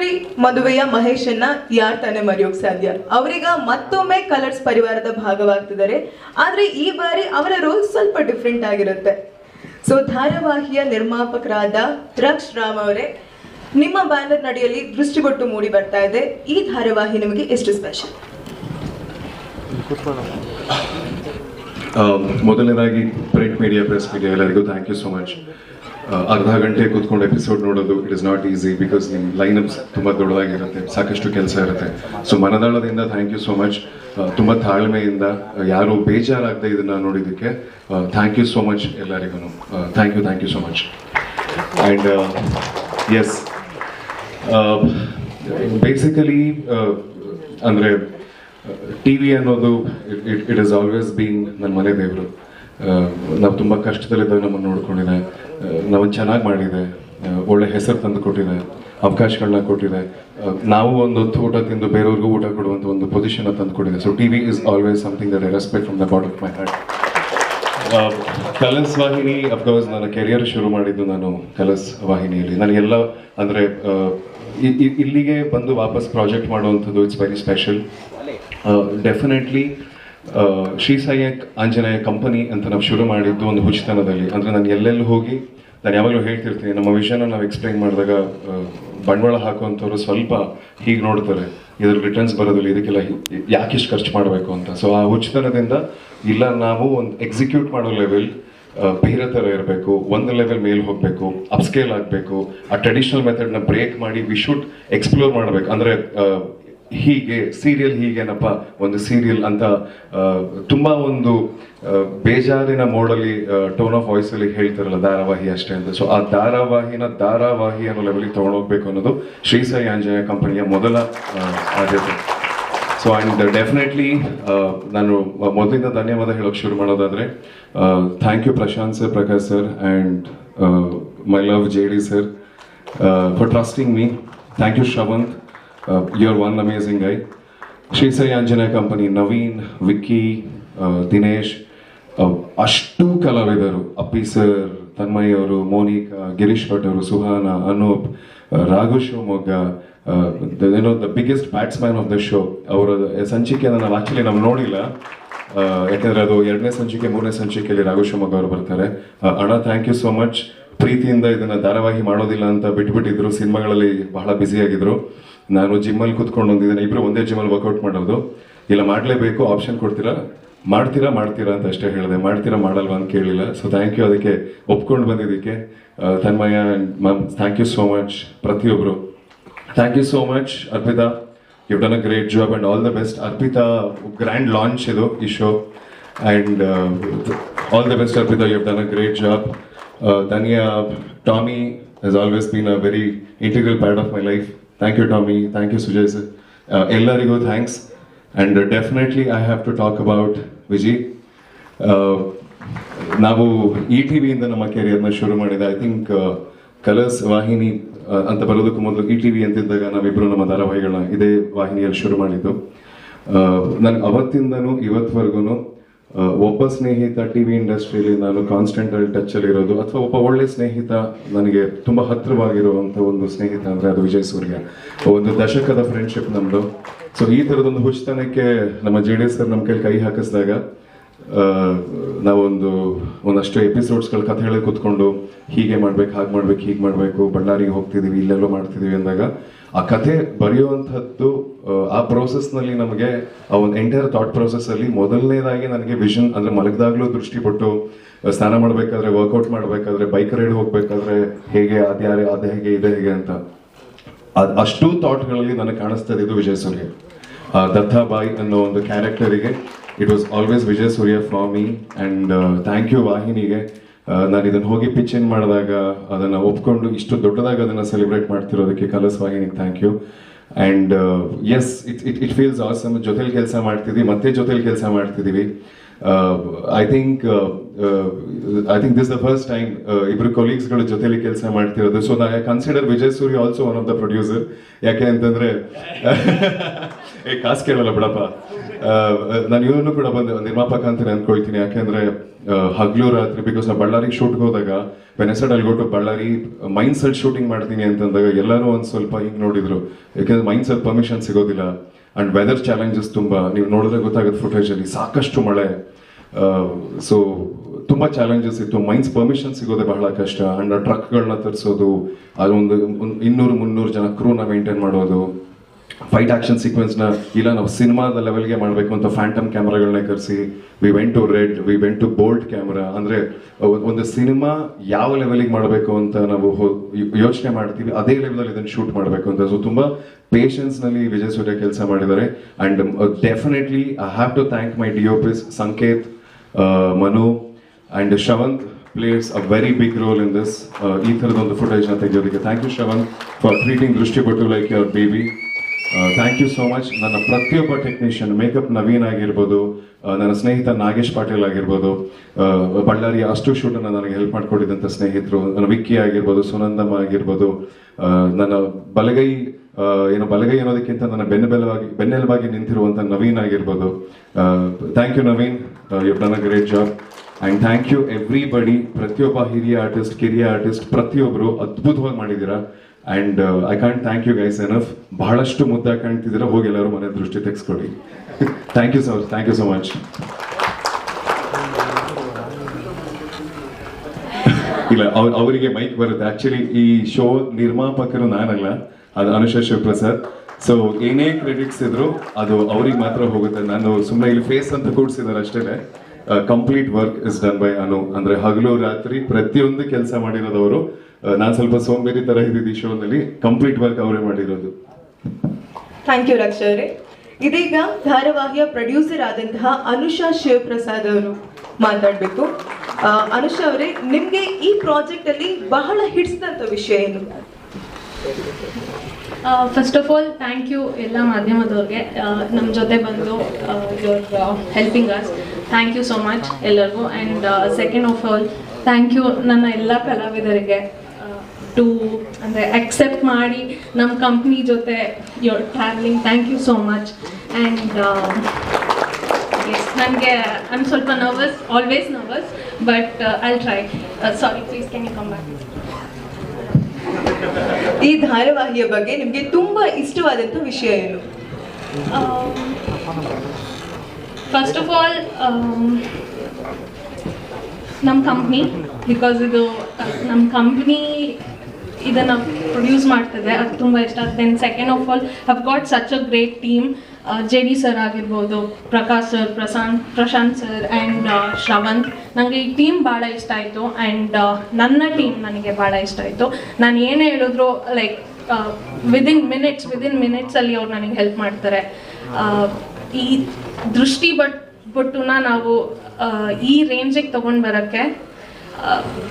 ಅದ್ದೂರಿ ಮದುವೆಯ ಮಹೇಶನ್ನ ಯಾರ್ ತಾನೇ ಮರೆಯೋಕ್ ಸಾಧ್ಯ? ಅವರೀಗ ಮತ್ತೊಮ್ಮೆ ಕಲರ್ಸ್ ಪರಿವಾರದ ಭಾಗವಾಗ್ತಿದ್ದಾರೆ. ಆದ್ರೆ ಈ ಬಾರಿ ಅವರ ರೋಲ್ ಸ್ವಲ್ಪ ಡಿಫ್ರೆಂಟ್ ಆಗಿರುತ್ತೆ. ಸೊ ಧಾರಾವಾಹಿಯ ನಿರ್ಮಾಪಕರಾದ ರಕ್ಷ್ ರಾಮ್ ಅವರೇ, ನಿಮ್ಮ ಬ್ಯಾನರ್ ನಡಿಯಲ್ಲಿ ದೃಷ್ಟಿಗೊಟ್ಟು ಮೂಡಿ ಬರ್ತಾ ಇದೆ. ಈ ಧಾರಾವಾಹಿ ನಿಮಗೆ ಎಷ್ಟು ಸ್ಪೆಷಲ್ ಮೊದಲನೇದಾಗಿ ಪ್ರಿಂಟ್ ಮೀಡಿಯಾ ಪ್ರೆಸ್ ಮೀಡಿಯಾ ಎಲ್ಲರಿಗೂ ಥ್ಯಾಂಕ್ ಯು ಸೋ ಮಚ್ ಅರ್ಧ ಗಂಟೆ ಕೂತ್ಕೊಂಡು ಎಪಿಸೋಡ್ ನೋಡೋದು it is not easy because ನಿಮ್ಮ ಲೈನಪ್ಸ್ ತುಂಬ ದೊಡ್ಡದಾಗಿರುತ್ತೆ, ಸಾಕಷ್ಟು ಕೆಲಸ ಇರುತ್ತೆ. ಸೊ ಮನದಾಳದಿಂದ ಥ್ಯಾಂಕ್ ಯು ಸೋ ಮಚ್ ತುಂಬ ತಾಳ್ಮೆಯಿಂದ ಯಾರು ಬೇಜಾರಾಗದೆ ಇದನ್ನ ನೋಡಿದ್ದಕ್ಕೆ ಥ್ಯಾಂಕ್ ಯು ಸೋ ಮಚ್ ಎಲ್ಲರಿಗೂ thank you thank you so much and yes basically ಅಂದರೆ ಟಿ ವಿ ಅನ್ನೋದು it it is always been ನನ್ನ ಮನೆ ದೇವರು. ನಾವು ತುಂಬ ಕಷ್ಟದಲ್ಲಿದ್ದಾಗ ನಮ್ಮನ್ನು ನೋಡ್ಕೊಂಡಿದೆ ನಾವನ್ನು ಚೆನ್ನಾಗಿ ಮಾಡಿದೆ. ಒಳ್ಳೆ ಹೆಸರು ತಂದು ಕೊಟ್ಟಿದೆ. ಅವಕಾಶಗಳನ್ನ ಕೊಟ್ಟಿದೆ. ನಾವು ಒಂದು ಊಟ ತಿಂದು ಬೇರೆಯವ್ರಿಗೂ ಊಟ ಕೊಡುವಂಥ ಒಂದು ಪೊಸಿಷನ್ ತಂದು ಕೊಟ್ಟಿದೆ. So T V is always something that I respect from the bottom of my heart Colors ವಾಹಿನಿ ಅಫ್ಕೋರ್ಸ್ ನನ್ನ ಕೆರಿಯರ್ ಶುರು ಮಾಡಿದ್ದು ನಾನು ಕಲರ್ಸ್ ವಾಹಿನಿಯಲ್ಲಿ. ನನಗೆಲ್ಲ ಅಂದರೆ ಇಲ್ಲಿಗೆ ಬಂದು ವಾಪಸ್ ಪ್ರಾಜೆಕ್ಟ್ ಮಾಡುವಂಥದ್ದು it's very special definitely Shri ಸಾಯಕ್ Anjaneya company ಅಂತ ನಾವು ಶುರು ಮಾಡಿದ್ದು ಒಂದು ಹುಚ್ಚತನದಲ್ಲಿ. ಅಂದರೆ ನಾನು ಎಲ್ಲೆಲ್ಲಿ ಹೋಗಿ, ನಾನು ಯಾವಾಗಲೂ ಹೇಳ್ತಿರ್ತೀನಿ, ನಮ್ಮ ವಿಷಯನ ನಾವು ಎಕ್ಸ್ಪ್ಲೈನ್ ಮಾಡಿದಾಗ ಬಂಡವಾಳ ಹಾಕುವಂಥವ್ರು ಸ್ವಲ್ಪ ಹೀಗೆ ನೋಡ್ತಾರೆ ಇದ್ರ ರಿಟರ್ನ್ಸ್ ಬರೋದಿಲ್ಲ, ಇದಕ್ಕೆಲ್ಲ ಯಾಕೆ ಇಷ್ಟು ಖರ್ಚು ಮಾಡಬೇಕು ಅಂತ. ಸೊ ಆ ಹುಚ್ಚತನದಿಂದ ಇಲ್ಲ, ನಾವು ಒಂದು ಎಕ್ಸಿಕ್ಯೂಟ್ ಮಾಡೋ ಲೆವೆಲ್ ಬೇರೆ ಥರ ಇರಬೇಕು, ಒಂದು ಲೆವೆಲ್ ಮೇಲೆ ಹೋಗಬೇಕು ಅಪ್ಸ್ಕೇಲ್ ಆಗಬೇಕು, ಆ ಟ್ರೆಡಿಷನಲ್ ಮೆಥಡ್ನ ಬ್ರೇಕ್ ಮಾಡಿ ವಿ ಶುಡ್ ಎಕ್ಸ್ಪ್ಲೋರ್ ಮಾಡಬೇಕು. ಅಂದರೆ ಹೀಗೆ ಸೀರಿಯಲ್ ಹೀಗೇನಪ್ಪ, ಒಂದು ಸೀರಿಯಲ್ ಅಂತ ತುಂಬಾ ಒಂದು ಬೇಜಾರಿನ ಮೋಡಲ್ಲಿ ಟೋನ್ ಆಫ್ ವಾಯ್ಸ್ ಅಲ್ಲಿ ಹೇಳ್ತಾರಲ್ಲ, ಧಾರಾವಾಹಿ ಅಷ್ಟೇ ಅಂತ. ಸೊ ಆ ಧಾರಾವಾಹಿನ ಧಾರಾವಾಹಿ ಅನ್ನೋ ಲೆವೆಲ್ಗೆ ತಗೊಂಡೋಗ್ಬೇಕು ಅನ್ನೋದು ಶ್ರೀ ಸಾಯಿ ಆಂಜನೇಯ ಕಂಪನಿಯ ಮೊದಲ ಆದ್ಯತೆ. ಸೊ ಆ್ಯಂಡ್ ಡೆಫಿನೆಟ್ಲಿ ನಾನು ಮೊದಲಿಂದ ಧನ್ಯವಾದ ಹೇಳೋಕೆ ಶುರು ಮಾಡೋದಾದರೆ thank you Prashanth sir Prakash sir and my love J D sir for trusting me thank you Shravanth are one amazing I Shri Sai Anjaneya company Naveen Vicky Dinesh ಅಷ್ಟು ಕಲಾವಿದರು. ಅಪ್ಪಿ sir Tanmay ಅವರು ಮೋನಿಕಾ ಗಿರೀಶ್ ಭಟ್ ಅವರು ಸುಹಾನ ಅನೂಪ್ ರಾಘು ಶಿವಮೊಗ್ಗ ಏನೋ the biggest batsman of the show ಅವರ ಸಂಚಿಕೆಯನ್ನು ನಾವು actually ನಾವು ನೋಡಿಲ್ಲ. ಅಹ್, ಯಾಕಂದ್ರೆ ಅದು ಎರಡನೇ ಸಂಚಿಕೆ ಮೂರನೇ ಸಂಚಿಕೆಯಲ್ಲಿ ರಾಘು ಶಿವಮೊಗ್ಗ ಅವರು ಬರ್ತಾರೆ. ಅಹ್, ಅಣ್ಣ ಥ್ಯಾಂಕ್ ಯು ಸೋ ಮಚ್ ಪ್ರೀತಿಯಿಂದ ಇದನ್ನ ಧಾರಾವಾಹಿ ಮಾಡೋದಿಲ್ಲ ಅಂತ ಬಿಟ್ಬಿಟ್ಟಿದ್ರು. ಸಿನಿಮಾಗಳಲ್ಲಿ ಬಹಳ ಬ್ಯುಸಿ ಆಗಿದ್ರು. ನಾನು ಜಿಮ್ಮಲ್ಲಿ ಕುತ್ಕೊಂಡು ಹೋಗಿದ್ದೇನೆ ಇಬ್ಬರು ಒಂದೇ ಜಿಮ್ಮಲ್ಲಿ ವರ್ಕೌಟ್ ಮಾಡೋದು. ಇಲ್ಲ, ಮಾಡಲೇಬೇಕು ಆಪ್ಷನ್ ಕೊಡ್ತೀರಾ? ಮಾಡ್ತೀರಾ ಮಾಡ್ತೀರಾ ಅಂತ ಅಷ್ಟೇ ಹೇಳಿದೆ. ಮಾಡ್ತೀರಾ, ಮಾಡಲ್ವಾ ಅಂತ ಕೇಳಿಲ್ಲ. ಸೊ ಥ್ಯಾಂಕ್ ಯು ಅದಕ್ಕೆ ಒಪ್ಕೊಂಡು ಬಂದಿದ್ದಕ್ಕೆ Tanmayya Tanmaya ma'am thank you so much ಪ್ರತಿಯೊಬ್ಬರು thank you so much Arpita. You done a great job and all the best Arpita grand launch ಇದು, ಈ show and all the best Arpita. You done a great job Dhaniya Tommy has always been a very integral part of my life thank you Tommy thank you Sujay sir ಎಲ್ಲರಿಗೂ thanks and definitely I have to talk about Viji ನಾವು E T ವಿಯಿಂದ ನಮ್ಮ ಕೆರಿಯರ್ನ ಶುರು ಮಾಡಿದೆ I think colours ವಾಹಿನಿ ಆ, ಅಂತ ಬರೋದಕ್ಕೂ ಮೊದಲು ಇ ಟಿ ವಿ ಅಂತಿದ್ದಾಗ ನಾವಿಬ್ಬರು ನಮ್ಮ ಧಾರಾವಾಹಿಗಳನ್ನ ಇದೇ ವಾಹಿನಿಯಲ್ಲಿ ಶುರು ಮಾಡಿದ್ದು. ನನಗೆ ಅವತ್ತಿಂದನೂ ಇವತ್ವರೆಗೂ ಒಬ್ಬ ಸ್ನೇಹಿತ ಟಿ ವಿ ಇಂಡಸ್ಟ್ರಿಯಲ್ಲಿ ನಾನು ಕಾನ್ಸ್ಟೆಂಟ್ ಅಲ್ಲಿ ಟಚ್ ಅಲ್ಲಿ ಇರೋದು, ಅಥವಾ ಒಬ್ಬ ಒಳ್ಳೆ ಸ್ನೇಹಿತ ನನಗೆ ತುಂಬಾ ಹತ್ತಿರವಾಗಿರುವಂತ ಒಂದು ಸ್ನೇಹಿತ ಅಂದ್ರೆ ಅದು ವಿಜಯ್ ಸೂರ್ಯ. ಒಂದು ದಶಕದ ಫ್ರೆಂಡ್ಶಿಪ್ ನಮ್ದು. ಸೊ ಈ ತರದೊಂದು ಹುಚ್ಚತನಕ್ಕೆ ನಮ್ಮ ಜೆ ಡಿ ಸರ್ ನಮ್ಮ ಕೈಲಿ ಕೈ ಹಾಕಿಸಿದಾಗ ನಾವೊಂದು, ಒಂದಷ್ಟು ಎಪಿಸೋಡ್ಸ್ಗಳು ಕಥೆ ಹೇಳಿ ಕೂತ್ಕೊಂಡು, ಹೀಗೆ ಮಾಡ್ಬೇಕು, ಹಾಗೆ ಮಾಡ್ಬೇಕು, ಹೀಗೆ ಮಾಡಬೇಕು ಬಳ್ಳಾರಿಗೆ ಹೋಗ್ತಿದೀವಿ, ಇಲ್ಲೆಲ್ಲೋ ಮಾಡ್ತಿದೀವಿ ಅಂದಾಗ ಆ ಕಥೆ ಬರೆಯುವಂಥದ್ದು ಆ, ಪ್ರೋಸೆಸ್ನಲ್ಲಿ ನಮಗೆ ಆ ಒಂದು ಎಂಟೈರ್ ಥಾಟ್ ಪ್ರೋಸೆಸ್ ಅಲ್ಲಿ ಮೊದಲನೇದಾಗಿ ನನಗೆ ವಿಷನ್ ಅಂದ್ರೆ ಮಲಗಿದಾಗ್ಲೂ ದೃಷ್ಟಿ ಕೊಟ್ಟು ಆ, ಸ್ನಾನ ಮಾಡಬೇಕಾದ್ರೆ ವರ್ಕೌಟ್ ಮಾಡಬೇಕಾದ್ರೆ ಬೈಕ್ ರೈಡ್ ಹೋಗಬೇಕಾದ್ರೆ ಹೇಗೆ ಅದ್ಯಾರೆ ಅದು ಹೇಗೆ ಇದೆ ಹೇಗೆ ಅಂತ. ಅದು ಅಷ್ಟು ಥಾಟ್ಗಳಲ್ಲಿ ನನಗೆ ಕಾಣಿಸ್ತಾ ಇದ್ದು ವಿಜಯ್ ಸೂರ್ಯ. ಆ, ದತ್ತಾಬಾಯಿ ಅನ್ನೋ ಒಂದು ಕ್ಯಾರೆಕ್ಟರಿಗೆ it was always Vijay Surya for me and thank you ವಾಹಿನಿಗೆ. ನಾನು ಇದನ್ನು ಹೋಗಿ ಪಿಚ್ ಇನ್ ಮಾಡಿದಾಗ ಅದನ್ನ ಒಪ್ಕೊಂಡು ಇಷ್ಟು ದೊಡ್ಡದಾಗಿ ಅದನ್ನ ಸೆಲೆಬ್ರೇಟ್ ಮಾಡ್ತಿರೋದಕ್ಕೆ ಕಲರ್ಸ್ ವಾಹಿನಿಗೆ thank you and yes it it it feels awesome ಜೊತೆಲಿ ಕೆಲಸ ಮಾಡ್ತಿದ್ವಿ, ಮತ್ತೆ ಜೊತೆಲಿ ಕೆಲಸ ಮಾಡ್ತಿದ್ದೀವಿ I think I think this the first time ಇಬ್ಬರು ಕೊಲೀಗ್ಸ್ಗಳ ಜೊತೆಲಿ ಕೆಲಸ ಮಾಡ್ತಿರೋದು. So I consider Vijay Suri also one of the producer ಯಾಕೆ ಅಂತಂದ್ರೆ, ಏ, ಕಾಸು ಕೇಳಲ್ಲ ಬಿಡಪ್ಪ. ನಾನು ಇವನು ಕೂಡ ಬಂದು ನಿರ್ಮಾಪಕ ಅಂತ ಅಂದ್ಕೊಳ್ತೀನಿ ಯಾಕೆಂದ್ರೆ ಹಗ್ಲು ರಾತ್ರಿ ಬಿಕಾಸ್ ನಾವು ಬಳ್ಳಾರಿಗೆ ಶೂಟ್ಗೆ ಹೋದಾಗ ವೆನೆಸಡ್ ಅಲ್ಲಿ ಗೊಟ್ಟು ಬಳ್ಳಾರಿ ಮೈನ್ಸ್ ಅಲ್ಲಿ ಶೂಟಿಂಗ್ ಮಾಡ್ತೀನಿ ಅಂತಂದಾಗ ಎಲ್ಲರೂ ಒಂದು ಸ್ವಲ್ಪ ಹಿಂಗ್ ನೋಡಿದ್ರು. ಯಾಕೆಂದ್ರೆ ಮೈಂಡ್ ಸೆಟ್ ಪರ್ಮಿಷನ್ ಸಿಗೋದಿಲ್ಲ. ಅಂಡ್ ವೆದರ್ ಚಾಲೆಂಜಸ್ ತುಂಬಾ. ನೀವು ನೋಡಿದ್ರೆ ಗೊತ್ತಾಗುತ್ತೆ ಫುಟೇಜ್ ಅಲ್ಲಿ ಸಾಕಷ್ಟು ಮಳೆ. ಸೊ ತುಂಬಾ ಚಾಲೆಂಜಸ್ ಇತ್ತು. ಮೈನ್ಸ್ ಪರ್ಮಿಷನ್ ಸಿಗೋದೇ ಬಹಳ ಕಷ್ಟ. ಅಂಡ್ ಟ್ರಕ್ಗಳನ್ನ ತರಿಸೋದು ಅದೊಂದು ಇನ್ನೂರು ಮುನ್ನೂರು ಜನ ಕ್ರೂನ ಮೇಂಟೈನ್ ಮಾಡೋದು. ಫೈಟ್ ಆಕ್ಷನ್ ಸೀಕ್ವೆನ್ಸ್ನ ಇಲ್ಲ, ನಾವು ಸಿನಿಮಾದ ಲೆವೆಲ್ಗೆ ಮಾಡಬೇಕು ಅಂತ ಫ್ಯಾಂಟಮ್ ಕ್ಯಾಮ್ರಾಗಳನ್ನ ಕರೆಸಿ we went to red we went to bold camera ಅಂದ್ರೆ ಒಂದು ಸಿನಿಮಾ ಯಾವ ಲೆವೆಲಿಗೆ ಮಾಡಬೇಕು ಅಂತ ನಾವು ಯೋಚನೆ ಮಾಡ್ತೀವಿ, ಅದೇ ಲೆವೆಲಲ್ಲಿ ಇದನ್ನು ಶೂಟ್ ಮಾಡಬೇಕು ಅಂತ. ಸೊ ತುಂಬಾ ಪೇಷನ್ಸ್ನಲ್ಲಿ ವಿಜಯ್ ಸೂರ್ಯ ಕೆಲಸ ಮಾಡಿದ್ದಾರೆ. And definitely I have to thank my D Ps Sanketh Manu and Shravanth plays a very big role in this ಈ ಥರದೊಂದು ಫುಟೇಜ್ನ ತೆಗೆಯೋದಕ್ಕೆ. Thank you Shavanth for treating ದೃಷ್ಟಿ ಕೊಟ್ಟು like your baby thank you so much ನನ್ನ ಪ್ರತಿಯೊಬ್ಬ technician makeup Naveen ಆಗಿರ್ಬೋದು ನನ್ನ ಸ್ನೇಹಿತ ನಾಗೇಶ್ ಪಾಟೀಲ್ ಆಗಿರ್ಬೋದು ಬಳ್ಳಾರಿಯ ಅಷ್ಟು ಶೂಟ್ ಅನ್ನ ನನಗೆ ಹೆಲ್ಪ್ ಮಾಡಿಕೊಟ್ಟಿದ್ದಂಥ ಸ್ನೇಹಿತರು, ನನ್ನ ವಿಕ್ಕಿ ಆಗಿರ್ಬೋದು, ಸುನಂದಮ್ಮ ಆಗಿರ್ಬೋದು ನನ್ನ ಬಲಗೈ ಏನು ಬಲಗೈ ಅನ್ನೋದಕ್ಕಿಂತ ನನ್ನ ಬೆನ್ನೆಬೆಲವಾಗಿ ಬೆನ್ನೆಲುಬಾಗಿ ನಿಂತಿರುವಂಥ ನವೀನ್ ಆಗಿರ್ಬೋದು. Thank you Naveen. You done a great job and thank you everybody ಪ್ರತಿಯೊಬ್ಬ ಹಿರಿಯ ಆರ್ಟಿಸ್ಟ್ ಕಿರಿಯ ಆರ್ಟಿಸ್ಟ್ ಪ್ರತಿಯೊಬ್ಬರು ಅದ್ಭುತವಾಗಿ ಮಾಡಿದ್ದೀರಾ. And I can't thank you guys enough ಬಹಳಷ್ಟು ಮುದ್ದ ಕಾಣ್ತಿದ್ದೀರಾ? ಹೋಗಿ ಎಲ್ಲರೂ ಮನೆ ದೃಷ್ಟಿ ತೆಗೆಸ್ಕೊಡಿ. Thank you sir thank you so much ಇಲ್ಲ, ಅವ್ರ, ಅವರಿಗೆ ಮೈಕ್ ಬರುತ್ತೆ. ಆಕ್ಚುಲಿ ಈ ಶೋ ನಿರ್ಮಾಪಕರು ನಾನಲ್ಲ. ಅದು ಅನುಷಾ ಶಿವಪ್ರಸಾದ್. ಸೊ ಏನೇ ಕ್ರೆಡಿಟ್ಸ್ ಇದ್ರು ಅದು ಅವ್ರಿಗೆ ಮಾತ್ರ ಹೋಗುತ್ತೆ. ನಾನು ಸುಮ್ಮನೆ ಇಲ್ಲಿ ಫೇಸ್ ಅಂತ ಕೂಡ್ಸಿದ್ದಾರೆ ಅಷ್ಟೇ. Complete work is done by Anu. ಅಂದ್ರೆ ಹಗಲು ರಾತ್ರಿ ಪ್ರತಿಯೊಂದು ಕೆಲಸ ಮಾಡಿರೋದವರು. ನಾನು ಸ್ವಲ್ಪ ಸೋಂಬೇರಿ ತರ ಇದ್ದಿದ್ದು ಈ ಶೋನಲ್ಲಿ. ಕಂಪ್ಲೀಟ್ ವರ್ಕ್ ಅವರೇ ಮಾಡಿರೋದು. ಥ್ಯಾಂಕ್ ಯು ರಕ್ಷಾ ಅವರೇ. ಇದೀಗ ಧಾರಾವಾಹಿಯ ಪ್ರೊಡ್ಯೂಸರ್ ಆದಂತಹ ಅನುಷಾ ಶಿವಪ್ರಸಾದ್ ಅವರು ಮಾತಾಡಬೇಕು. ಅನುಷಾ ಅವರೇ ನಿಮಗೆ ಈ ಪ್ರಾಜೆಕ್ಟ್ ಅಲ್ಲಿ ಬಹಳ ಹಿಡಿಸಿದಂತ ವಿಷಯ ಏನು? First of all thank you ಎಲ್ಲ ಮಾಧ್ಯಮದವ್ರಿಗೆ. ನಮ್ಮ ಜೊತೆ ಬಂದು your helping us thank you so much ಎಲ್ಲರಿಗೂ. And second of all thank you ನನ್ನ ಎಲ್ಲ ಕಲಾವಿದರಿಗೆ. ಟು ಅಂದರೆ ಅಕ್ಸೆಪ್ಟ್ ಮಾಡಿ ನಮ್ಮ ಕಂಪ್ನಿ ಜೊತೆ your travelling thank you so much and yes ನನಗೆ ಐಮ್ ಸ್ವಲ್ಪ nervous always nervous but I try sorry please can you come back ಈ ಧಾರಾವಾಹಿಯ ಬಗ್ಗೆ ನಿಮಗೆ ತುಂಬ ಇಷ್ಟವಾದಂತ ವಿಷಯ ಏನು? ಫಸ್ಟ್ ಆಫ್ ಆಲ್ ನಮ್ಮ ಕಂಪ್ನಿ ಬಿಕಾಸ್ ಇದು ನಮ್ಮ ಕಂಪ್ನಿ ಇದನ್ನು ಪ್ರೊಡ್ಯೂಸ್ ಮಾಡ್ತಿದೆ. ಅದು ತುಂಬ ಇಷ್ಟ. Then second of all have got such a great team J D sir ಆಗಿರ್ಬೋದು, Prakash sir Prashanth Prashanth sir and Shravanth. ನನಗೆ ಈ ಟೀಮ್ ಭಾಳ ಇಷ್ಟ ಆಯಿತು. ಆ್ಯಂಡ್ ನನ್ನ ಟೀಮ್ ನನಗೆ ಭಾಳ ಇಷ್ಟ ಆಯಿತು. ನಾನು ಏನೇ ಹೇಳಿದ್ರು ಲೈಕ್ ವಿದಿನ್ ಮಿನಿಟ್ಸ್ ವಿದಿನ್ ಮಿನಿಟ್ಸಲ್ಲಿ ಅವ್ರು ನನಗೆ ಹೆಲ್ಪ್ ಮಾಡ್ತಾರೆ. ಈ ದೃಷ್ಟಿ ಬಟ್, ಬಟ್ಟುನ ನಾವು ಈ ರೇಂಜಿಗೆ ತೊಗೊಂಡು ಬರೋಕ್ಕೆ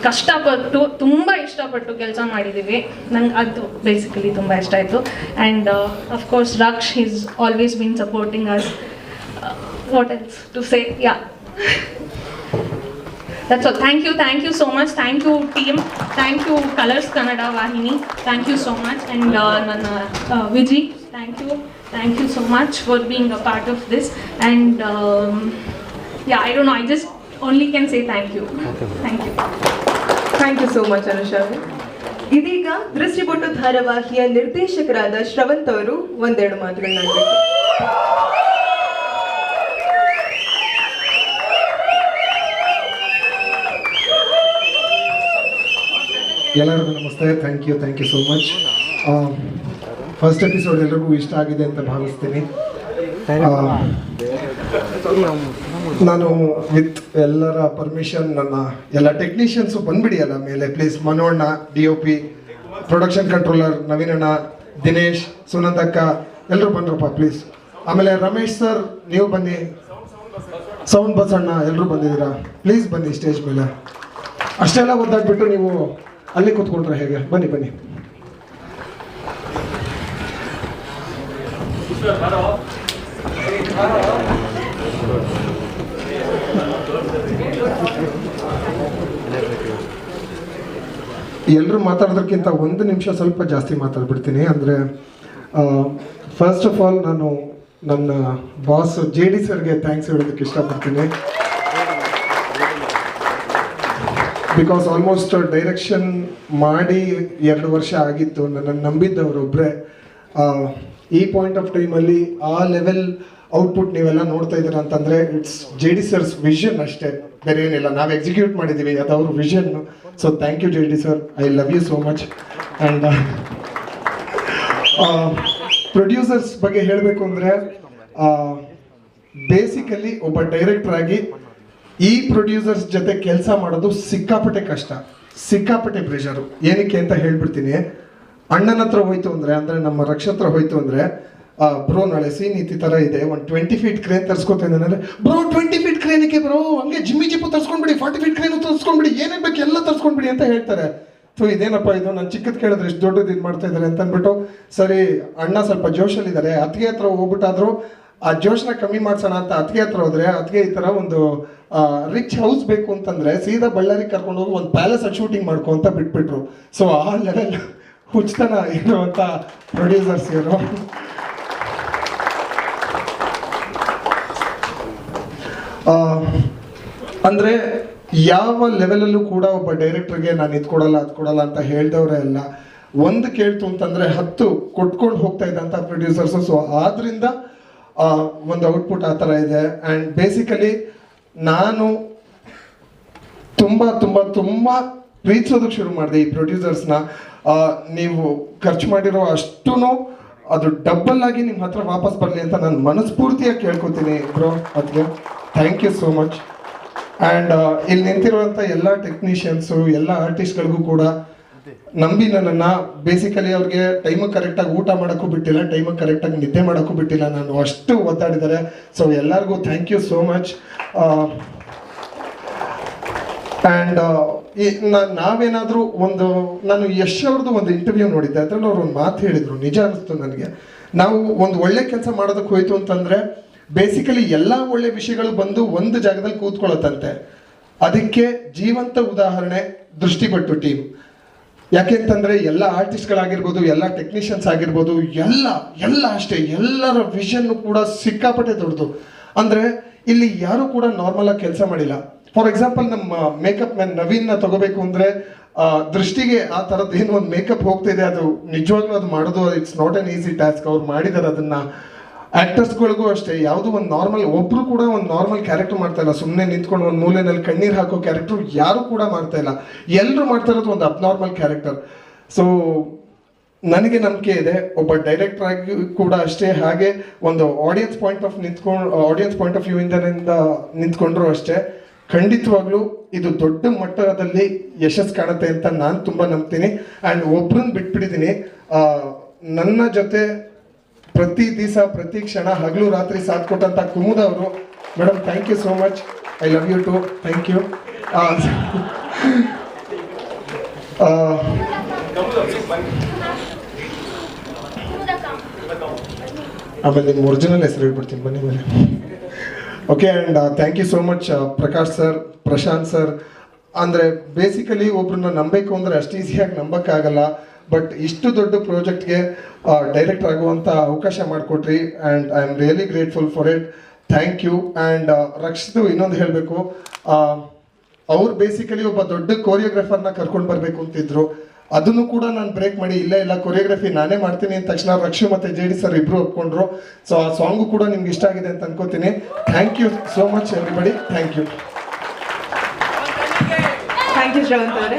ಕಷ್ಟಪಟ್ಟು, ತುಂಬ ಇಷ್ಟಪಟ್ಟು ಕೆಲಸ ಮಾಡಿದ್ದೀವಿ ನಂಗೆ ಅದು ಬೇಸಿಕಲಿ ತುಂಬ ಇಷ್ಟ ಆಯಿತು. And of course Raksh is always been supporting us what else to say yeah that's all thank you thank you so much thank you team thank you Colors Kannada ವಾಹಿನಿ thank you so much and ನನ್ನ Viji thank you thank you so much for being a part of this and yeah I don't know I just only can say thank you thank you thank you so much Anusha ಇದೀಗ ದೃಷ್ಟಿಬೊಟ್ಟು ಧಾರಾವಾಹಿಯ ನಿರ್ದೇಶಕರಾದ ಶ್ರವಂತ್ ಅವರು ಒಂದೆರಡು ಮಾತುಗಳನ್ನು. ಎಲ್ಲರಿಗೂ ನಮಸ್ತೆ. Thank you thank you so much first episode ಎಲ್ರಿಗೂ ಇಷ್ಟ ಆಗಿದೆ ಅಂತ ಭಾವಿಸ್ತೀನಿ. ನಾನು ವಿತ್ ಎಲ್ಲರ ಪರ್ಮಿಷನ್ ನನ್ನ ಎಲ್ಲ ಟೆಕ್ನಿಷಿಯನ್ಸು ಬಂದ್ಬಿಡಿ ಅಲ್ಲ ಮೇಲೆ please ಮನೋಣ್ಣ D O P production controller ನವೀನಣ್ಣ, Dinesh, ಸುನಂದಕ್ಕ ಎಲ್ಲರೂ ಬಂದ್ರಪ್ಪ ಪ್ಲೀಸ್ ಆಮೇಲೆ ರಮೇಶ್ ಸರ್ ನೀವು ಬನ್ನಿ. ಸೌಂಡ್ ಬಸಣ್ಣ ಎಲ್ಲರೂ ಬಂದಿದ್ದೀರಾ? ಪ್ಲೀಸ್ ಬನ್ನಿ ಸ್ಟೇಜ್ ಮೇಲೆ. ಅಷ್ಟೆಲ್ಲ ಒದ್ದಾಡ್ಬಿಟ್ಟು ನೀವು ಅಲ್ಲಿ ಕೂತ್ಕೊಂಡ್ರೆ ಹೇಗೆ? ಬನ್ನಿ ಬನ್ನಿ. ಎಲ್ಲರೂ ಮಾತಾಡೋದಕ್ಕಿಂತ ಒಂದು ನಿಮಿಷ ಸ್ವಲ್ಪ ಜಾಸ್ತಿ ಮಾತಾಡ್ಬಿಡ್ತೀನಿ. ಅಂದರೆ ಫಸ್ಟ್ ಆಫ್ ಆಲ್ ನಾನು ನನ್ನ ಬಾಸ್ ಜೆ ಡಿ ಸರ್ಗೆ ಥ್ಯಾಂಕ್ಸ್ ಹೇಳೋದಕ್ಕೆ ಇಷ್ಟಪಡ್ತೀನಿ. ಬಿಕಾಸ್ ಆಲ್ಮೋಸ್ಟ್ ಡೈರೆಕ್ಷನ್ ಮಾಡಿ ಎರಡು ವರ್ಷ ಆಗಿತ್ತು, ನನ್ನನ್ನು ನಂಬಿದ್ದವರು ಒಬ್ಬರೇ ಈ ಪಾಯಿಂಟ್ ಆಫ್ ಟೈಮಲ್ಲಿ ಆ ಲೆವೆಲ್ ಔಟ್ಪುಟ್ ನೀವೆಲ್ಲ ನೋಡ್ತಾ ಇದ್ದೀರಾ ಅಂತಂದರೆ it's J D sir's vision ಅಷ್ಟೇ. ಬೇರೆ ಏನಿಲ್ಲ ನಾವು ಎಕ್ಸಿಕ್ಯೂಟ್ ಮಾಡಿದ್ದೀವಿ. ಅದು ಅವ್ರ vision so thank you J D sir I love you so much and producers ಬಗ್ಗೆ ಹೇಳಬೇಕು ಅಂದರೆ ಬೇಸಿಕಲಿ ಒಬ್ಬ ಡೈರೆಕ್ಟರ್ ಆಗಿ ಈ ಪ್ರೊಡ್ಯೂಸರ್ಸ್ ಜೊತೆ ಕೆಲಸ ಮಾಡೋದು ಸಿಕ್ಕಾಪಟ್ಟೆ ಕಷ್ಟ, ಸಿಕ್ಕಾಪಟ್ಟೆ ಪ್ರೆಷರು ಏನಕ್ಕೆ ಅಂತ ಹೇಳ್ಬಿಡ್ತೀನಿ. ಅಣ್ಣನ ಹತ್ರ ಹೋಯ್ತು ಅಂದರೆ, ಅಂದ್ರೆ ನಮ್ಮ ರಕ್ಷತ್ರ ಹೋಯ್ತು ಅಂದ್ರೆ ಬ್ರೋ ನಾಳೆ ಸೀನ್ ಈ ತರ ಇದೆ. ಒಂದು ಟ್ವೆಂಟಿ ಫೀಟ್ ಕ್ರೇನ್ ತರ್ಸ್ಕೊತೀನಿ ಅಂದರೆ ಬ್ರೋ ಟ್ವೆಂಟಿ ಫೀಟ್ ಕ್ರೇನಿಗೆ ಬ್ರೋ ಹಂಗೆ ಜಿಮ್ಮಿ ಜಿಪ್ಪು ತರ್ಸ್ಕೊಂಡ್ಬಿಡಿ ಫಾರ್ಟಿ ಫೀಟ್ ಕ್ರೇನ್ ತರ್ಸ್ಕೊಂಡ್ಬಿಡಿ ಏನೇ ಬೇಕು ಎಲ್ಲ ತರ್ಸ್ಕೊಂಡ್ಬಿಡಿ ಅಂತ ಹೇಳ್ತಾರೆ. ಸೊ ಇದೇನಪ್ಪ ಇದು? ನಾನು ಚಿಕ್ಕದ್ ಕೇಳಿದ್ರೆ ಇಷ್ಟು ದೊಡ್ಡದು ಇದು ಮಾಡ್ತಾ ಇದ್ದಾರೆ ಅಂತ ಅಂದ್ಬಿಟ್ಟು, ಸರಿ, ಅಣ್ಣ ಸ್ವಲ್ಪ ಜೋಶಲ್ಲಿದ್ದಾರೆ ಅತ್ತಿಗೆ ಹತ್ರ ಹೋಗ್ಬಿಟ್ಟಾದ್ರು, ಆ ಜೋಶ್ನ ಕಮ್ಮಿ ಮಾಡ್ಸೋಣ ಅಂತ ಅತ್ತಿಗೆ ಹತ್ರ ಹೋದ್ರೆ, ಅತ್ತಿಗೆ ಈ ತರ ಒಂದು ರಿಚ್ ಹೌಸ್ ಬೇಕು ಅಂತಂದ್ರೆ, ಸೀದಾ ಬಳ್ಳಾರಿ ಕರ್ಕೊಂಡು ಹೋಗಿ ಒಂದು ಪ್ಯಾಲೇಸ್ ಅಲ್ಲಿ ಶೂಟಿಂಗ್ ಮಾಡ್ಕೊ ಅಂತ ಬಿಟ್ಬಿಟ್ರು. ಸೊ ಆ ಲೆವೆಲ್ ಹುಚ್ಚತನ ಅಂತ ಪ್ರೊಡ್ಯೂಸರ್ಸ್ ಇವರು. ಅಂದ್ರೆ ಯಾವ ಲೆವೆಲಲ್ಲೂ ಕೂಡ ಒಬ್ಬ ಡೈರೆಕ್ಟರ್ಗೆ ನಾನು ಇದು ಕೊಡಲ್ಲ ಅದು ಕೊಡಲ್ಲ ಅಂತ ಹೇಳ್ದವ್ರೆ ಅಲ್ಲ. ಒಂದು ಕೇಳ್ತು ಅಂತಂದ್ರೆ ಹತ್ತು ಕೊಟ್ಕೊಂಡು ಹೋಗ್ತಾ ಇದ್ದಂಥ ಪ್ರೊಡ್ಯೂಸರ್ಸ್ ಸೊ ಆದ್ರಿಂದ ಆ, ಒಂದು ಔಟ್ಪುಟ್ ಆ ಥರ ಇದೆ. ಆ್ಯಂಡ್ ಬೇಸಿಕಲಿ ನಾನು ತುಂಬ ತುಂಬ ತುಂಬ ಪ್ರೀತಿಸೋದಕ್ಕೆ ಶುರು ಮಾಡಿದೆ ಈ ಪ್ರೊಡ್ಯೂಸರ್ಸ್ನ ನೀವು ಖರ್ಚು ಮಾಡಿರೋ ಅಷ್ಟೂ ಅದು ಡಬ್ಬಲ್ ಆಗಿ ನಿಮ್ಮ ಹತ್ರ ವಾಪಸ್ ಬರಲಿ ಅಂತ ನಾನು ಮನಸ್ಫೂರ್ತಿಯಾಗಿ ಕೇಳ್ಕೊತೀನಿ. ಬ್ರೋ ಅದಕ್ಕೆ thank you so much and ಇಲ್ಲಿ ನಿಂತಿರುವಂಥ ಎಲ್ಲ ಟೆಕ್ನಿಷಿಯನ್ಸು ಎಲ್ಲ ಆರ್ಟಿಸ್ಟ್ಗಳಿಗೂ ಕೂಡ ನಂಬಿ ನನ್ನನ್ನು ಬೇಸಿಕಲಿ ಅವ್ರಿಗೆ ಟೈಮಿಗೆ ಕರೆಕ್ಟಾಗಿ ಊಟ ಮಾಡೋಕ್ಕೂ ಬಿಟ್ಟಿಲ್ಲ ಟೈಮಿಗೆ ಕರೆಕ್ಟಾಗಿ ನಿದ್ದೆ ಮಾಡೋಕ್ಕೂ ಬಿಟ್ಟಿಲ್ಲ. ನಾನು ಅಷ್ಟು ಒದ್ದಾಡಿದ್ದಾರೆ. ಸೊ ಎಲ್ಲರಿಗೂ thank you so much and ನಾವೇನಾದರೂ ಒಂದು, ನಾನು ಯಶ್ ಅವ್ರದ್ದು ಒಂದು ಇಂಟರ್ವ್ಯೂ ನೋಡಿದ್ದೆ. ಅದರಲ್ಲಿ ಅವ್ರು ಒಂದು ಮಾತು ಹೇಳಿದರು. ನಿಜ ಅನಿಸ್ತು ನನಗೆ. ನಾವು ಒಂದು ಒಳ್ಳೆ ಕೆಲಸ ಮಾಡೋದಕ್ಕೆ ಹೋಯಿತು ಅಂತಂದ್ರೆ ಬೇಸಿಕಲಿ ಎಲ್ಲ ಒಳ್ಳೆ ವಿಷಯಗಳು ಬಂದು ಒಂದು ಜಾಗದಲ್ಲಿ ಕೂತ್ಕೊಳ್ಳುತ್ತಂತೆ. ಅದಕ್ಕೆ ಜೀವಂತ ಉದಾಹರಣೆ ದೃಷ್ಟಿಪಟ್ಟು ಟೀಮ್ ಯಾಕೆಂತಂದ್ರೆ ಎಲ್ಲ ಆರ್ಟಿಸ್ಟ್ಗಳಾಗಿರ್ಬೋದು ಎಲ್ಲ ಟೆಕ್ನಿಷಿಯನ್ಸ್ ಆಗಿರ್ಬೋದು, ಎಲ್ಲ ಎಲ್ಲ ಅಷ್ಟೇ, ಎಲ್ಲರ ವಿಷನ್ ಕೂಡ ಸಿಕ್ಕಾಪಟ್ಟೆ ದೊಡ್ಡದು. ಅಂದ್ರೆ, ಇಲ್ಲಿ ಯಾರು ಕೂಡ ನಾರ್ಮಲ್ ಆಗಿ ಕೆಲಸ ಮಾಡಿಲ್ಲ. ಫಾರ್ ಎಕ್ಸಾಂಪಲ್ ನಮ್ಮ ಮೇಕಪ್ ಮ್ಯಾನ್ ನವೀನ್ನ ತಗೋಬೇಕು ಅಂದ್ರೆ ದೃಷ್ಟಿಗೆ ಆ ಥರದ್ದು ಏನು ಒಂದು ಮೇಕಪ್ ಹೋಗ್ತಿದೆ, ಅದು ನಿಜವಾಗ್ಲೂ ಅದು ಮಾಡೋದು it's not an easy task ಅವ್ರು ಮಾಡಿದಾರೆ ಅದನ್ನ. ಆಕ್ಟರ್ಸ್ಗಳಿಗೂ ಅಷ್ಟೇ, ಯಾವುದೋ ಒಂದು ನಾರ್ಮಲ್ ಒಬ್ರು ಕೂಡ ಒಂದು ನಾರ್ಮಲ್ ಕ್ಯಾರೆಕ್ಟರ್ ಮಾಡ್ತಾ ಇಲ್ಲ. ಸುಮ್ಮನೆ ನಿಂತ್ಕೊಂಡು ಒಂದು ಮೂಲೆಯಲ್ಲಿ ಕಣ್ಣೀರು ಹಾಕೋ ಕ್ಯಾರೆಕ್ಟರ್ ಯಾರು ಕೂಡ ಮಾಡ್ತಾ ಇಲ್ಲ. ಎಲ್ಲರೂ ಮಾಡ್ತಾ ಇರೋದು ಒಂದು ಅಬ್ನಾರ್ಮಲ್ ಕ್ಯಾರೆಕ್ಟರ್ ಸೊ ನನಗೆ ನಂಬಿಕೆ ಇದೆ, ಒಬ್ಬ ಡೈರೆಕ್ಟರ್ ಆಗಿ ಕೂಡ ಅಷ್ಟೇ. ಹಾಗೆ ಒಂದು ಆಡಿಯನ್ಸ್ ಪಾಯಿಂಟ್ ಆಫ್ ನಿಂತ್ಕೊಂಡು ಆಡಿಯನ್ಸ್ ಪಾಯಿಂಟ್ ಆಫ್ ವ್ಯೂ ಇಂದ ನಿಂತ್ಕೊಂಡ್ರು ಅಷ್ಟೇ. ಖಂಡಿತವಾಗ್ಲೂ ಇದು ದೊಡ್ಡ ಮಟ್ಟದಲ್ಲಿ ಯಶಸ್ಸು ಕಾಣುತ್ತೆ ಅಂತ ನಾನು ತುಂಬಾ ನಂಬ್ತೀನಿ. ಆ್ಯಂಡ್ ಒಬ್ರನ್ನ ಬಿಟ್ಬಿಟ್ಟಿದ್ದೀನಿ ನನ್ನ ಜೊತೆ ಪ್ರತಿ ದಿವಸ, ಪ್ರತಿ ಕ್ಷಣ ಹಗಲು ರಾತ್ರಿ ಸಾಥ್ ಕೊಟ್ಟಂತ ಕುಮುದ್ ಅವರು madam thank you so much I love you too thank you ಆಮೇಲೆ ನಿಮ್ಮ ಒರಿಜಿನಲ್ ಹೆಸರು ಹೇಳ್ಬಿಡ್ತೀನಿ, ಬನ್ನಿ ಮೇಲೆ okay and thank you so much Prakash sir Prashanth sir ಅಂದರೆ ಬೇಸಿಕಲಿ ಒಬ್ರನ್ನ ನಂಬಬೇಕು ಅಂದರೆ ಅಷ್ಟು ಈಸಿಯಾಗಿ ನಂಬಕ್ಕಾಗಲ್ಲ. ಬಟ್ ಇಷ್ಟು ದೊಡ್ಡ ಪ್ರಾಜೆಕ್ಟ್ಗೆ ಡೈರೆಕ್ಟರ್ ಆಗುವಂತ ಅವಕಾಶ ಮಾಡಿಕೊಟ್ರಿ and I am really grateful for it thank you and Rakshit ಇನ್ನೊಂದು ಹೇಳಬೇಕು. ಅವ್ರು ಬೇಸಿಕಲಿ ಒಬ್ಬ ದೊಡ್ಡ ಕೋರಿಯೋಗ್ರಾಫರ್ನ ಕರ್ಕೊಂಡು ಬರಬೇಕು ಅಂತಿದ್ರು. ಅದನ್ನು ಕೂಡ ನಾನು ಬ್ರೇಕ್ ಮಾಡಿ, ಇಲ್ಲ ಇಲ್ಲ ಕೊರಿಯೋಗ್ರಫಿ ನಾನೇ ಮಾಡ್ತೀನಿ ಅಂದ ತಕ್ಷಣ ರಕ್ಷು ಮತ್ತೆ ಜೆ ಡಿ ಸರ್ ಇಬ್ರು ಒಪ್ಕೊಂಡ್ರು. ಸೊ ಆ ಸಾಂಗು ಕೂಡ ನಿಮ್ಗೆ ಇಷ್ಟ ಆಗಿದೆ ಅಂತ ಅನ್ಕೋತೀನಿ. Thank you so much everybody thank you thank ಅಂತಂದ್ರೆ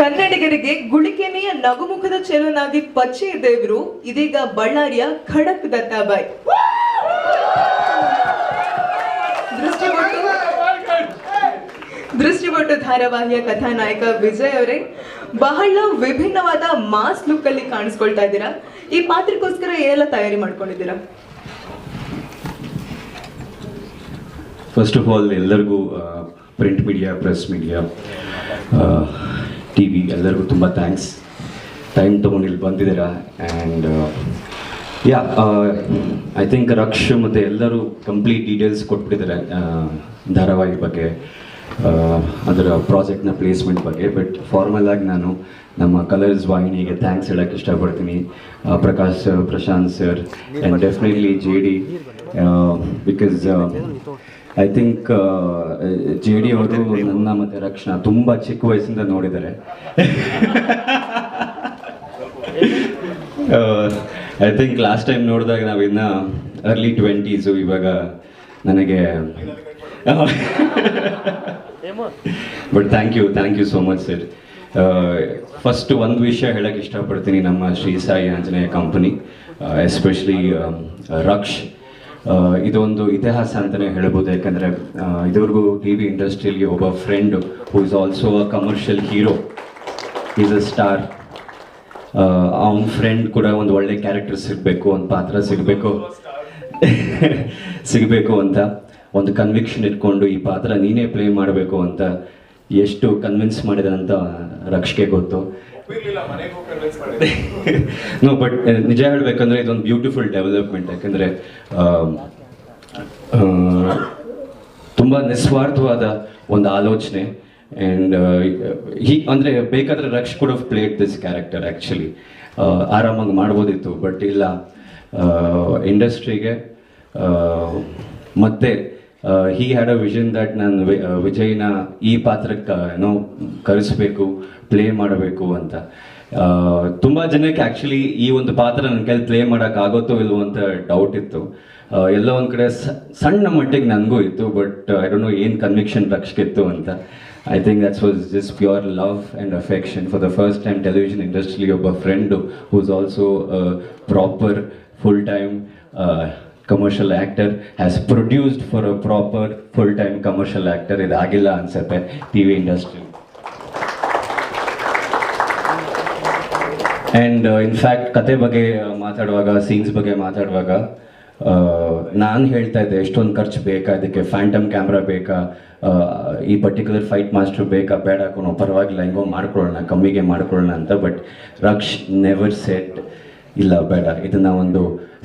ಕನ್ನಡಿಗರಿಗೆ ಗುಳಿಕೆನೆಯ ನಗುಮುಖದ ಚೆಲುವನಾಗಿ ಪಚ್ಚೆ ದೇವರು ಇದೀಗ ಬಳ್ಳಾರಿಯ ಖಡಕ್ ದತ್ತಾಬಾಯಿ. ದೃಷ್ಟಿಪಟ್ಟು ಧಾರಾವಾಹಿಯ ಕಥಾನಾಯಕ ವಿಜಯ್ ಅವರೇ, ಬಹಳ ವಿಭಿನ್ನವಾದ ಮಾಸ್ ಲುಕ್ ಅಲ್ಲಿ ಕಾಣಿಸ್ಕೊಳ್ತಾ ಇದ್ದೀರಾ. ಈ ಪಾತ್ರಕ್ಕೋಸ್ಕರ ಏನೆಲ್ಲ ತಯಾರಿ ಮಾಡ್ಕೊಂಡಿದ್ದೀರಾ? ಫಸ್ಟ್ ಆಫ್ ಆಲ್ ಎಲ್ಲರಿಗೂ print media press media T V ಎಲ್ಲರಿಗೂ ತುಂಬ ಥ್ಯಾಂಕ್ಸ್ ಟೈಮ್ ತೊಗೊಂಡು ಇಲ್ಲಿ ಬಂದಿದ್ದೀರಾ? And ya I think Raksha ಮತ್ತು ಎಲ್ಲರೂ ಕಂಪ್ಲೀಟ್ ಡೀಟೇಲ್ಸ್ ಕೊಟ್ಬಿಟ್ಟಿದ್ದಾರೆ ಧಾರಾವಾಹಿ ಬಗ್ಗೆ ಅದರ ಪ್ರಾಜೆಕ್ಟ್ನ ಪ್ಲೇಸ್ಮೆಂಟ್ ಬಗ್ಗೆ. ಬಟ್ ಫಾರ್ಮಲ್ ಆಗಿ ನಾನು ನಮ್ಮ ಕಲರ್ಸ್ ವಾಹಿನಿಗೆ ಥ್ಯಾಂಕ್ಸ್ ಹೇಳಕ್ಕೆ ಇಷ್ಟಪಡ್ತೀನಿ. Prakash sir Prashanth sir and definitely J D because I think J D ಅವರು ನನ್ನ ಮತ್ತೆ ರಕ್ಷಣಾ ತುಂಬ ಚಿಕ್ಕ ವಯಸ್ಸಿಂದ ನೋಡಿದ್ದಾರೆ. ಐ ಥಿಂಕ್ ಲಾಸ್ಟ್ ಟೈಮ್ ನೋಡಿದಾಗ ನಾವಿನ್ನ ಅರ್ಲಿ ಟ್ವೆಂಟೀಸು ಇವಾಗ ನನಗೆ but thank you thank you so much sir first ಒಂದು ವಿಷಯ ಹೇಳಕ್ಕೆ ಇಷ್ಟಪಡ್ತೀನಿ ನಮ್ಮ ಶ್ರೀ ಸಾಯಿ ಆಂಜನೇಯ ಕಂಪನಿ ಎಸ್ಪೆಷಲಿ ರಕ್ಷ್ ಇದೊಂದು ಇತಿಹಾಸ ಅಂತಲೇ ಹೇಳ್ಬೋದು. ಯಾಕಂದರೆ ಇದುವರೆಗೂ ಟಿ ವಿ ಇಂಡಸ್ಟ್ರಿಯಲ್ಲಿ ಒಬ್ಬ friend who is also a commercial hero is a star ಅವನ ಫ್ರೆಂಡ್ ಕೂಡ ಒಂದು ಒಳ್ಳೆ ಕ್ಯಾರೆಕ್ಟರ್ ಸಿಗಬೇಕು, ಒಂದು ಪಾತ್ರ ಸಿಗಬೇಕು. ಸಿಗಬೇಕು ಅಂತ. ಒಂದು ಕನ್ವಿಕ್ಷನ್ ಇಟ್ಕೊಂಡು ಈ ಪಾತ್ರ ನೀನೇ ಪ್ಲೇ ಮಾಡಬೇಕು ಅಂತ ಎಷ್ಟು ಕನ್ವಿನ್ಸ್ ಮಾಡಿದಂತ ರಕ್ಷೆ ಗೊತ್ತು. ನೋ ಬಟ್ ನಿಜ ಹೇಳ್ಬೇಕಂದ್ರೆ ಇದೊಂದು ಬ್ಯೂಟಿಫುಲ್ ಡೆವಲಪ್ಮೆಂಟ್ ಯಾಕಂದರೆ ತುಂಬ ನಿಸ್ವಾರ್ಥವಾದ ಒಂದು ಆಲೋಚನೆ. ಆ್ಯಂಡ್ ಹೀ, ಅಂದರೆ ಬೇಕಾದರೆ Raksh could have played this character actually ಆರಾಮಾಗಿ ಮಾಡ್ಬೋದಿತ್ತು ಬಟ್ ಇಲ್ಲ. ಇಂಡಸ್ಟ್ರಿಗೆ ಮತ್ತೆ he had a vision that ನಾನು ವಿ- ವಿಜಯ್ನ ಈ ಪಾತ್ರಕ್ಕೆ ಏನೋ ಕರೆಸ್ಬೇಕು ಪ್ಲೇ ಮಾಡಬೇಕು ಅಂತ. ತುಂಬ ಜನಕ್ಕೆ ಆ್ಯಕ್ಚುಲಿ ಈ ಒಂದು ಪಾತ್ರ ನನ್ನ ಕೈಲಿ ಪ್ಲೇ ಮಾಡಕ್ ಆಗುತ್ತೋ ಇಲ್ವೋ ಅಂತ ಡೌಟ್ ಇತ್ತು. ಎಲ್ಲ ಎಲ್ಲೋ ಒಂದ್ ಕಡೆ ಸಣ್ಣ ಮಟ್ಟಿಗೆ ನನಗೂ ಇತ್ತು ಬಟ್ ಐ ಡೋಂಟ್ ನೋ ಏನು ಕನ್ವಿಕ್ಷನ್ ರಕ್ಷಕಿತ್ತು ಅಂತ. I think that's was just pure love and affection for the first time television ಇಂಡಸ್ಟ್ರಿಲಿ ಒಬ್ಬ friend who is also proper full time commercial actor has produced for a proper full time commercial actor ಇದಾಗಿಲ್ಲ ಅನ್ಸುತ್ತೆ T V industry and in fact ಕತೆ ಬಗ್ಗೆ ಮಾತಾಡುವಾಗ scenes ಬಗ್ಗೆ ಮಾತಾಡುವಾಗ ನಾನು ಹೇಳ್ತಾ ಇದ್ದೆ ಎಷ್ಟೊಂದು ಖರ್ಚು ಬೇಕಾ ಇದಕ್ಕೆ ಫ್ಯಾಂಟಮ್ ಕ್ಯಾಮ್ರಾ ಬೇಕಾ ಆ, ಈ ಪರ್ಟಿಕ್ಯುಲರ್ ಫೈಟ್ ಮಾಸ್ಟರ್ ಬೇಕಾ ಬೇಡ ಪರವಾಗಿಲ್ಲ ಹೆಂಗೋ ಮಾಡ್ಕೊಳ್ಳೋಣ ಕಮ್ಮಿಗೆ ಮಾಡ್ಕೊಳ್ಳೋಣ ಅಂತ ಬಟ್ ರಕ್ಷ್ ನೆವರ್ ಸೆಟ್ ಇಲ್ಲ, ಬೇಡ. ಇದನ್ನ ಒಂದು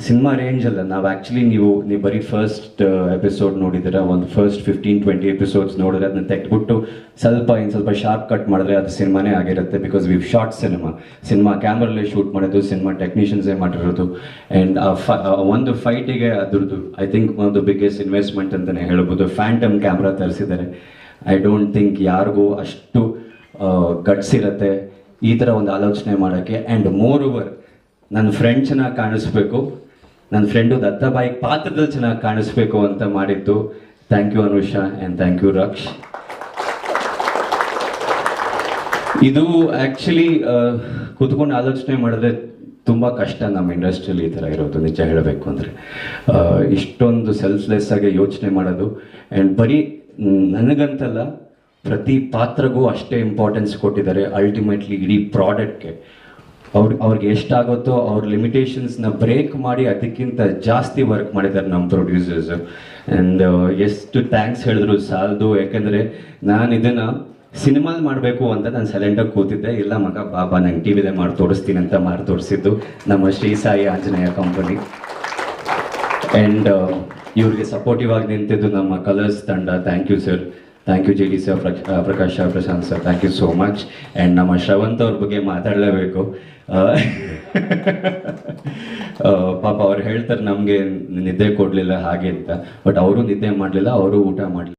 ಸಿನಿಮಾ ರೇಂಜ್ ಅಲ್ಲ. ನಾವು ಆ್ಯಕ್ಚುಲಿ ನೀವು ನೀವು ಬರೀ ಫಸ್ಟ್ ಎಪಿಸೋಡ್ ನೋಡಿದ್ರೆ, ಒಂದು ಫಸ್ಟ್ ಫಿಫ್ಟೀನ್ ಟ್ವೆಂಟಿ ಎಪಿಸೋಡ್ಸ್ ನೋಡಿದ್ರೆ ಅದನ್ನ ತೆಗೆದ್ಬಿಟ್ಟು ಸ್ವಲ್ಪ ಇನ್ನು ಸ್ವಲ್ಪ ಶಾರ್ಪ್ ಕಟ್ ಮಾಡಿದ್ರೆ ಅದು ಸಿನಿಮಾನೇ ಆಗಿರುತ್ತೆ because we short cinema cinema ಕ್ಯಾಮ್ರಲ್ಲೇ shoot ಮಾಡೋದು ಸಿನಿಮಾ ಟೆಕ್ನಿಷಿಯನ್ಸೇ ಮಾಡಿರೋದು. ಆ್ಯಂಡ್ ಒಂದು ಫೈಟಿಗೆ ಅದ್ರದ್ದು ಐ ಥಿಂಕ್ ಒಂದು ಬಿಗ್ಗೆಸ್ಟ್ ಇನ್ವೆಸ್ಟ್ಮೆಂಟ್ ಅಂತಲೇ ಹೇಳ್ಬೋದು. ಫ್ಯಾಂಟಮ್ ಕ್ಯಾಮ್ರಾ ತರಿಸಿದ್ದಾರೆ. ಐ ಡೋಂಟ್ ಥಿಂಕ್ ಯಾರಿಗೂ ಅಷ್ಟು ಗಟ್ಸ್ ಇರುತ್ತೆ. ಈ ಥರ ಒಂದು ಆಲೋಚನೆ ಮಾಡೋಕ್ಕೆ. ಆ್ಯಂಡ್ ಮೋರ್ ಓವರ್ ನನ್ನ ಫ್ರೆಂಡ್ ಚೆನ್ನಾಗಿ ಕಾಣಿಸ್ಬೇಕು. ನನ್ನ ಫ್ರೆಂಡು ದತ್ತಾಬಾಯಿ ಪಾತ್ರದಲ್ಲಿ ಚೆನ್ನಾಗಿ ಕಾಣಿಸ್ಬೇಕು ಅಂತ ಮಾಡಿದ್ದು. Thank you Anusha and thank you Raksh ಇದು ಆ್ಯಕ್ಚುಲಿ ಕೂತ್ಕೊಂಡು ಆಲೋಚನೆ ಮಾಡಿದ್ರೆ ತುಂಬ ಕಷ್ಟ ನಮ್ಮ ಇಂಡಸ್ಟ್ರಿಯಲ್ಲಿ ಈ ಥರ ಇರೋದು, ನಿಜ ಹೇಳಬೇಕು ಅಂದರೆ. ಇಷ್ಟೊಂದು ಸೆಲ್ಫ್ಲೆಸ್ ಆಗಿ ಯೋಚನೆ ಮಾಡೋದು. ಆ್ಯಂಡ್ ಬರೀ ನನಗಂತಲ್ಲ, ಪ್ರತಿ ಪಾತ್ರಗೂ ಅಷ್ಟೇ ಇಂಪಾರ್ಟೆನ್ಸ್ ಕೊಟ್ಟಿದ್ದಾರೆ. ಅಲ್ಟಿಮೇಟ್ಲಿ ಇಡೀ ಪ್ರಾಡಕ್ಟ್ಗೆ ಅವ್ರ, ಅವ್ರಿಗೆ ಎಷ್ಟಾಗುತ್ತೋ ಅವ್ರ ಲಿಮಿಟೇಷನ್ಸ್ನ ಬ್ರೇಕ್ ಮಾಡಿ ಅದಕ್ಕಿಂತ ಜಾಸ್ತಿ ವರ್ಕ್ ಮಾಡಿದ್ದಾರೆ ನಮ್ಮ ಪ್ರೊಡ್ಯೂಸರ್ಸ್ ಆ್ಯಂಡ್ ಎಷ್ಟು ಥ್ಯಾಂಕ್ಸ್ ಹೇಳಿದ್ರು ಸಾಲದು. ಯಾಕಂದರೆ ನಾನು ಇದನ್ನು ಸಿನಿಮಾಲ್ ಮಾಡಬೇಕು ಅಂತ ನಾನು ಸೈಲೆಂಟಾಗಿ ಕೂತಿದ್ದೆ. ಇಲ್ಲ ಮಗ ಬಾಬಾ ನಂಗೆ ಟಿ ವಿದೆ ಮಾಡಿ ತೋರಿಸ್ತೀನಿ ಅಂತ ಮಾಡಿ ತೋರಿಸಿದ್ದು ನಮ್ಮ ಶ್ರೀ ಸಾಯಿ ಆಂಜನೇಯ ಕಂಪನಿ ಆ್ಯಂಡ್ ಇವ್ರಿಗೆ ಸಪೋರ್ಟಿವ್ ಆಗಿ ನಿಂತಿದ್ದು ನಮ್ಮ ಕಲರ್ಸ್ ತಂಡ. Thank you sir thank you J D sir Prakash, Prashant sir thank you so much and ನಮ್ಮ ಶ್ರವಂತ್ ಅವ್ರ ಬಗ್ಗೆ ಮಾತಾಡಲೇಬೇಕು. ಪಾಪ ಅವ್ರು ಹೇಳ್ತಾರೆ ನಮಗೆ ನಿದ್ದೆ ಕೊಡಲಿಲ್ಲ ಹಾಗೆ ಅಂತ. ಬಟ್ ಅವರು ನಿದ್ದೆ ಮಾಡಲಿಲ್ಲ, ಅವರು ಊಟ ಮಾಡಲಿಲ್ಲ.